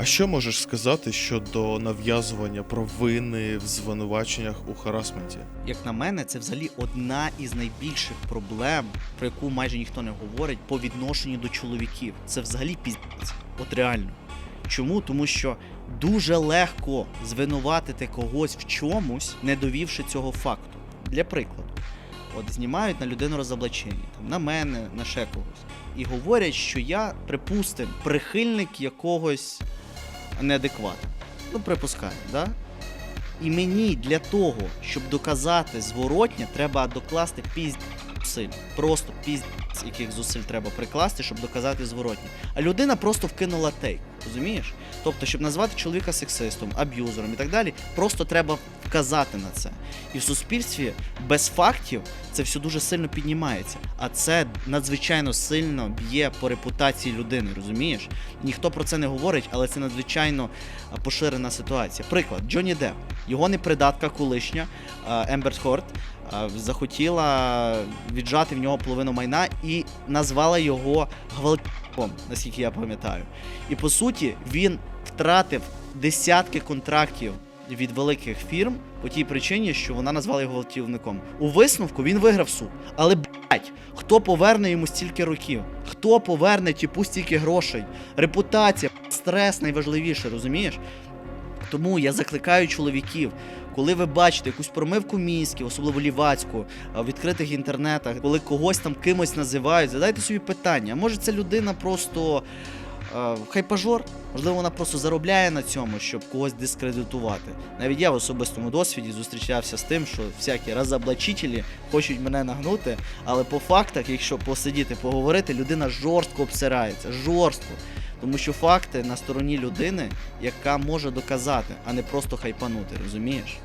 А що можеш сказати щодо нав'язування провини в звинуваченнях у харасменті? Як на мене, це взагалі одна із найбільших проблем, про яку майже ніхто не говорить по відношенню до чоловіків. Це взагалі піздець. От реально. Чому? Тому що дуже легко звинуватити когось в чомусь, не довівши цього факту. Для прикладу, от знімають на людину розоблачення, там, на мене, на ще когось, і говорять, що я, припустим, прихильник якогось неадеквата. Ну, припускаю, да? І мені для того, щоб доказати зворотнє, треба докласти піздець зусиль. Просто піздець, яких зусиль треба прикласти, щоб доказати зворотнє. А людина просто вкинула тейк, розумієш? Тобто, щоб назвати чоловіка сексистом, аб'юзером і так далі, просто треба вказати на це. І в суспільстві без фактів це все дуже сильно піднімається. А це надзвичайно сильно б'є по репутації людини, розумієш? Ніхто про це не говорить, але це надзвичайно поширена ситуація. Приклад, Джонні Депп, його непридатка колишня а, Ембер Хорт захотіла віджати в нього половину майна і назвала його гвалтом, наскільки я пам'ятаю. І по суті, він втратив десятки контрактів від великих фірм по тій причині, що вона назвала його гвалтівником. У висновку він виграв суд. Але блять, хто поверне йому стільки років? Хто поверне типу стільки грошей? Репутація, стрес найважливіше, розумієш? Тому я закликаю чоловіків, коли ви бачите якусь промивку мізків, особливо лівацьку, в відкритих інтернетах, коли когось там кимось називають, задайте собі питання. Може, ця людина просто хайпажор? Можливо, вона просто заробляє на цьому, щоб когось дискредитувати. Навіть я в особистому досвіді зустрічався з тим, що всякі розоблачителі хочуть мене нагнути, але по фактах, якщо посидіти, поговорити, людина жорстко обсирається, жорстко. Тому що факти на стороні людини, яка може доказати, а не просто хайпанути, розумієш?